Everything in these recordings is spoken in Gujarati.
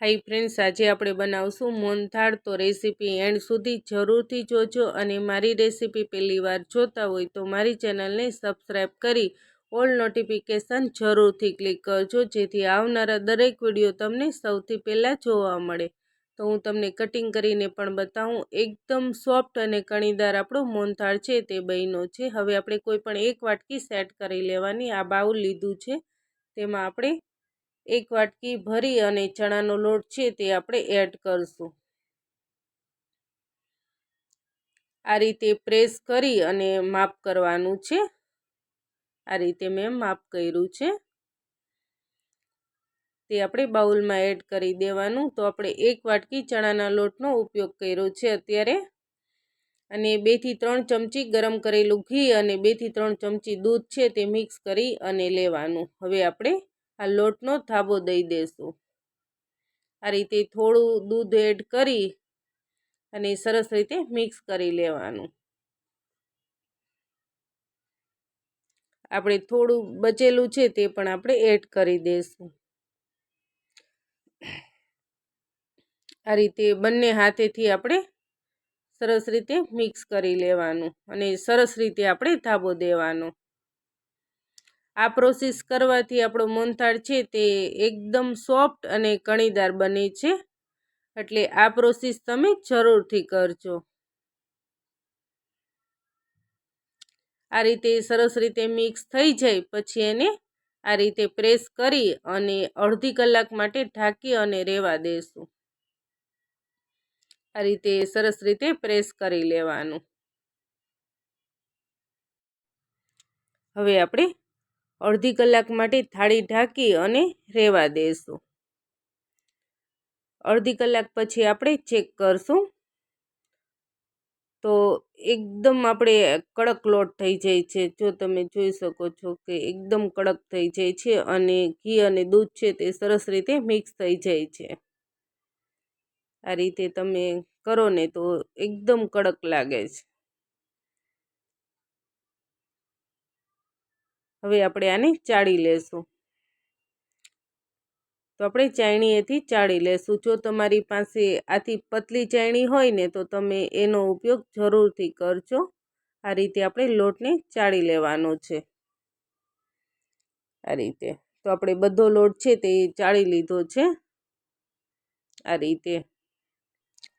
હાઈ ફ્રેન્ડ્સ આજે આપણે બનાવશું મોનથાળ તો રેસીપી એન્ડ સુધી જરૂરથી જોજો અને મારી રેસીપી પહેલી વાર જોતા હોય તો મારી ચેનલને સબસ્ક્રાઈબ કરી ઓલ નોટિફિકેશન જરૂરથી ક્લિક કરજો, જેથી આવનારા દરેક વીડિયો તમને સૌથી પહેલાં જોવા મળે. તો હું તમને કટિંગ કરીને પણ બતાવું, એકદમ સોફ્ટ અને કણીદાર આપણો મોનથાળ છે તે બહેનો છે. હવે આપણે કોઈ પણ એક વાટકી સેટ કરી લેવાની, આ બાઉલ લીધું છે, તેમાં આપણે એક વાટકી ભરી અને ચણાનો લોટ છે તે આપણે એડ કરશું. આ રીતે પ્રેસ કરી અને માપ કરવાનું છે. આ રીતે મેં માપ કર્યું છે. તે આપણે બાઉલમાં એડ કરી દેવાનું. તો આપણે એક વાટકી ચણાના લોટનો ઉપયોગ કર્યો છે અત્યારે. અને બેથી ત્રણ ચમચી ગરમ કરેલું ઘી અને બેથી ત્રણ ચમચી દૂધ છે તે મિક્સ કરી અને લેવાનું. હવે આપણે આ લોટનો થાબો દઈ દેશું. આ રીતે થોડું દૂધ એડ કરી અને સરસ રીતે મિક્સ કરી લેવાનું. આપણે થોડું બચેલું છે તે પણ આપણે એડ કરી દઈશું આ રીતે બંને હાથેથી આપણે સરસ રીતે મિક્સ કરી લેવાનું અને સરસ રીતે આપણે ધાબો દેવાનો. આ પ્રોસેસ કરવાથી આપણો મોનથાળ છે તે એકદમ સોફ્ટ અને કણીદાર બને છે. એટલે આ પ્રોસેસ તમે જરૂરથી કરજો. આ રીતે સરસ રીતે મિક્સ થઈ જાય, પછી એને આ રીતે પ્રેસ કરી અને અડધી કલાક માટે ઢાંકી અને રહેવા દેશું. આ રીતે સરસ રીતે પ્રેસ કરી લેવાનું. હવે આપણે અડધી કલાક માટે થાળી ઢાંકી અને રહેવા દઈશું અડધી કલાક પછી આપણે ચેક કરશું. તો એકદમ આપણે કડક લોટ થઈ જાય છે. જો તમે જોઈ શકો છો કે એકદમ કડક થઈ જાય છે અને ઘી અને દૂધ છે તે સરસ રીતે મિક્સ થઈ જાય છે. આ રીતે તમે કરો ને તો એકદમ કડક લાગે છે. હવે આપણે આને ચાળી લેશું. તો આપણે ચાયણીએથી ચાળી લેશું. જો તમારી પાસે આથી પતલી ચાયણી હોય ને, તો તમે એનો ઉપયોગ જરૂરથી કરજો. આ રીતે આપણે લોટને ચાળી લેવાનો છે. આ રીતે. તો આપણે બધો લોટ છે તે ચાળી લીધો છે. આ રીતે.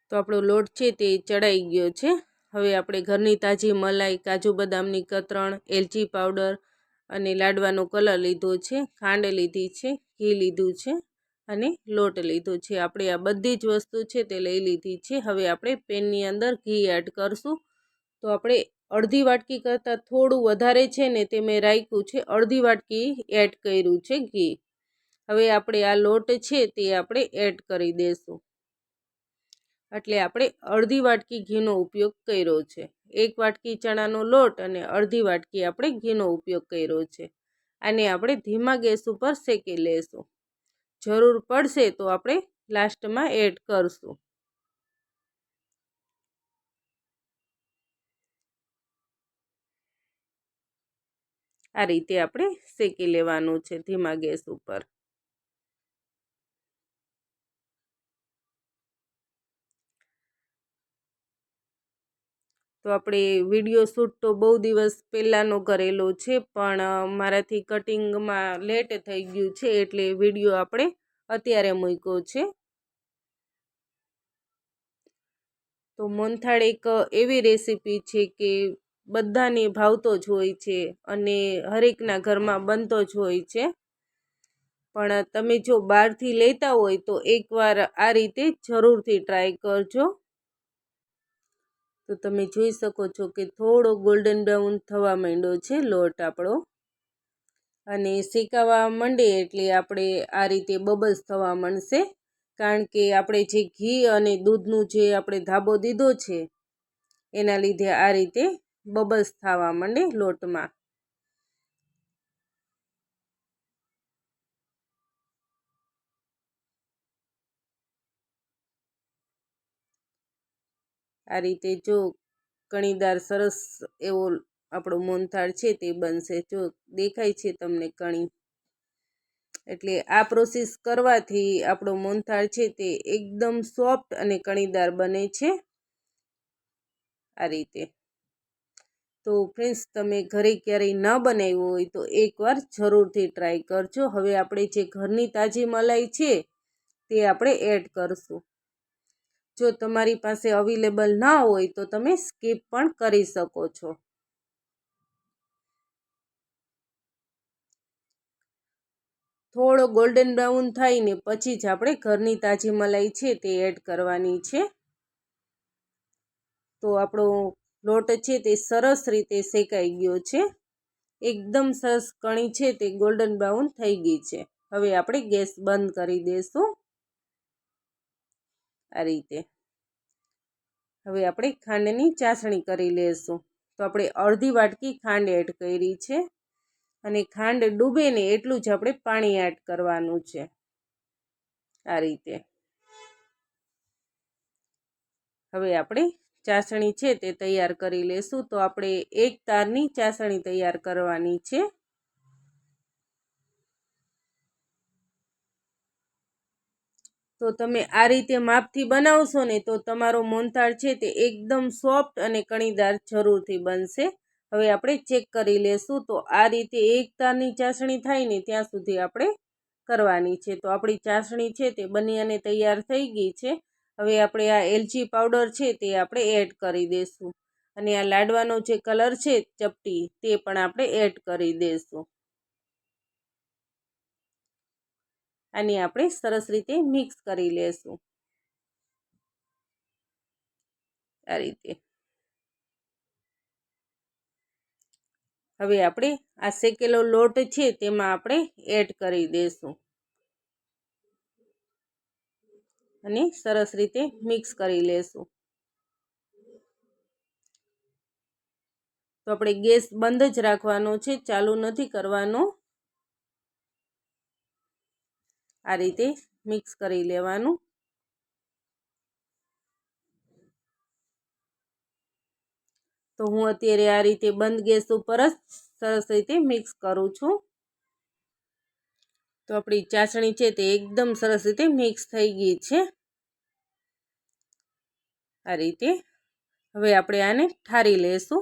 તો આપણો લોટ છે તે ચડાઈ ગયો છે. હવે આપણે ઘરની તાજી મલાઈ, કાજુ બદામની કતરણ, એલચી પાવડર અને લાડવાનો કલર લીધો છે, ખાંડ લીધી છે, ઘી લીધું છે અને લોટ લીધો છે. આપણે આ બધી જ વસ્તુ છે તે લઈ લીધી છે. હવે આપણે પેનની અંદર ઘી એડ કરશું. તો આપણે અડધી વાટકી કરતાં થોડું વધારે છે ને તે મેં રાખ્યું છે. અડધી વાટકી એડ કર્યું છે ઘી. હવે આપણે આ લોટ છે તે આપણે એડ કરી દઈશું એટલે આપણે અડધી વાટકી ઘીનો ઉપયોગ કર્યો છે. એક વાટકી ચણાનો લોટ અને અડધી વાટકી આપણે ઘીનો ઉપયોગ કર્યો છે. આને આપણે ધીમા ગેસ ઉપર શેકી લેશું. જરૂર પડશે તો આપણે લાસ્ટમાં એડ કરશું. આ રીતે આપણે શેકી લેવાનું છે ધીમા ગેસ ઉપર. તો આપણે વીડિયો શૂટ તો બહુ દિવસ પહેલાંનો કરેલો છે, પણ મારાથી કટિંગમાં લેટ થઈ ગયું છે, એટલે વીડિયો આપણે અત્યારે મૂક્યો છે. તો મોનથાળ એક એવી રેસીપી છે કે બધાને ભાવતો જ હોય છે અને હરેકના ઘરમાં બનતો જ હોય છે. પણ, તમે જો બહારથી લેતા હોય તો એકવાર આ રીતે જરૂરથી ટ્રાય કરજો. તો તમે જોઈ શકો છો કે થોડો ગોલ્ડન બ્રાઉન થવા માંડ્યો છે લોટ આપણો. અને શેકાવા માંડે એટલે આપણે આ રીતે બબલ્સ થવા માંડશે. કારણ કે આપણે જે ઘી અને દૂધનું જે આપણે ધાબો દીધો છે, એના લીધે આ રીતે બબલ્સ થવા માંડે લોટમાં. આ રીતે જો કણીદાર સરસ એવો આપણો મોનથાળ છે તે બનશે. જો દેખાય છે તમને કણી. એટલે આ પ્રોસેસ કરવાથી આપણો મોનથાળ છે તે એકદમ સોફ્ટ અને કણીદાર બને છે. આ રીતે. તો ફ્રેન્ડ્સ, તમે ઘરે ક્યારેય ન બનાવ્યું હોય તો એકવાર જરૂરથી ટ્રાય કરજો. હવે આપણે જે ઘરની તાજી મલાઈ છે તે આપણે એડ કરશું. જો તમારી પાસે અવેલેબલ ના હોય તો તમે સ્કીપ પણ કરી શકો છો. થોડો ગોલ્ડન બ્રાઉન થાય ને પછી જ આપણે ઘરની તાજી મલાઈ છે તે એડ કરવાની છે. તો આપણો લોટ છે તે સરસ રીતે શેકાઈ ગયો છે. એકદમ સરસ કણી છે તે ગોલ્ડન બ્રાઉન થઈ ગઈ છે. હવે આપણે ગેસ બંધ કરી દઈશું આ રીતે. હવે આપણે ખાંડની ચાસણી કરી લઈશું તો આપણે અડધી વાટકી ખાંડ એડ કરી છે અને ખાંડ ડૂબે ને એટલું જ આપણે પાણી એડ કરવાનું છે. આ રીતે. હવે આપણે ચાસણી છે તે તૈયાર કરી લેશું. તો આપણે એક તારની ચાસણી તૈયાર કરવાની છે. તો તમે આ રીતે માપથી બનાવશો ને તો તમારો મોનથાળ છે તે એકદમ સોફ્ટ અને કણીદાર જરૂરથી બનશે. હવે આપણે ચેક કરી લેશું તો આ રીતે એક તારની ચાસણી થાય ને ત્યાં સુધી આપણે કરવાની છે. તો આપણી ચાસણી છે તે બની અને તૈયાર થઈ ગઈ છે. હવે આપણે આ એલચી પાવડર છે તે આપણે એડ કરી દઈશું અને આ લાડવાનો જે કલર છે ચપટી તે પણ આપણે એડ કરી દઈશું આને આપણે સરસ રીતે મિક્સ કરી લેશું. આ રીતે. હવે આપણે આ શેકેલો લોટ છે તેમાં આપણે એડ કરી દઈશું અને સરસ રીતે મિક્સ કરી લેશું. તો આપણે ગેસ બંધ જ રાખવાનો છે, ચાલુ નથી કરવાનો. આ રીતે મિક્સ કરી લેવાનું. તો હું અત્યારે આ રીતે બંધ ગેસ ઉપર જ સરસ રીતે મિક્સ કરું છું. તો આપણી ચાસણી છે તે એકદમ સરસ રીતે મિક્સ થઈ ગઈ છે. આ રીતે હવે આપણે આને ઠારી લેશું.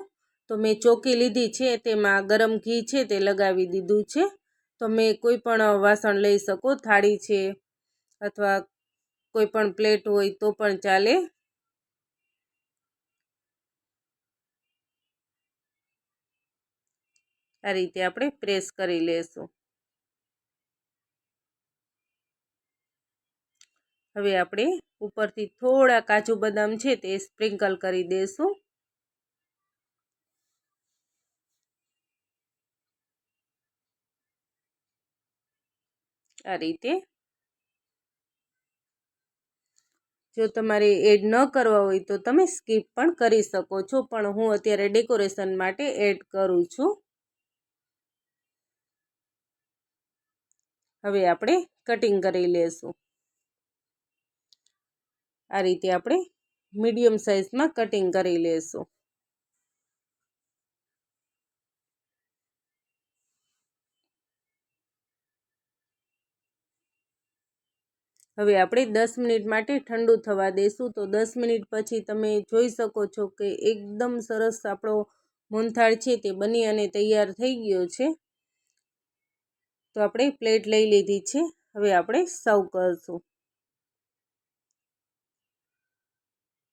તો મેં ચોકી લીધી છે, તેમાં ગરમ ઘી છે તે લગાવી દીધું છે. તમે કોઈ પણ વાસણ લઈ શકો, થાળી છે અથવા કોઈ પણ પ્લેટ હોય તો પણ ચાલે. આ રીતે આપણે પ્રેસ કરી લેશું. હવે આપણે ઉપરથી થોડા કાજુ બદામ છે તે સ્પ્રિંકલ કરી દઈશું આ રીતે. જો તમારે એડ ન કરવા હોય તો તમે સ્કીપ પણ કરી શકો છો, પણ હું અત્યારે ડેકોરેશન માટે એડ કરું છું. હવે આપણે કટિંગ કરી લેશું. આ રીતે આપણે મીડિયમ સાઇઝમાં કટિંગ કરી લેશું. હવે આપણે દસ મિનિટ માટે ઠંડુ થવા દઈશું તો દસ મિનિટ પછી તમે જોઈ શકો છો કે એકદમ સરસ આપણો મોનથાળ છે તે બની અને તૈયાર થઈ ગયો છે. તો આપણે પ્લેટ લઈ લીધી છે. હવે આપણે સર્વ કરશું.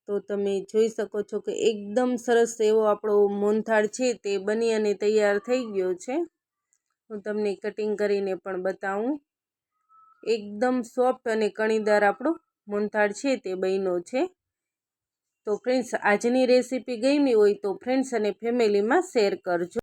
તો તમે જોઈ શકો છો કે એકદમ સરસ એવો આપણો મોનથાળ છે તે બની અને તૈયાર થઈ ગયો છે. હું તમને કટિંગ કરીને પણ બતાવું. એકદમ સોફ્ટ અને કણીદાર આપણો મોનથાળ છે તે બન્યો છે. તો ફ્રેન્ડ્સ આજની રેસીપી ગમી હોય તો ફ્રેન્ડ્સ અને ફેમિલીમાં શેર કરજો.